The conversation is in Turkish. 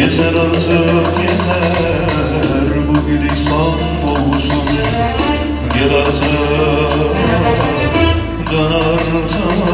Yeter artık yeter. Bu gidik son olsun Gel artık. Dön artık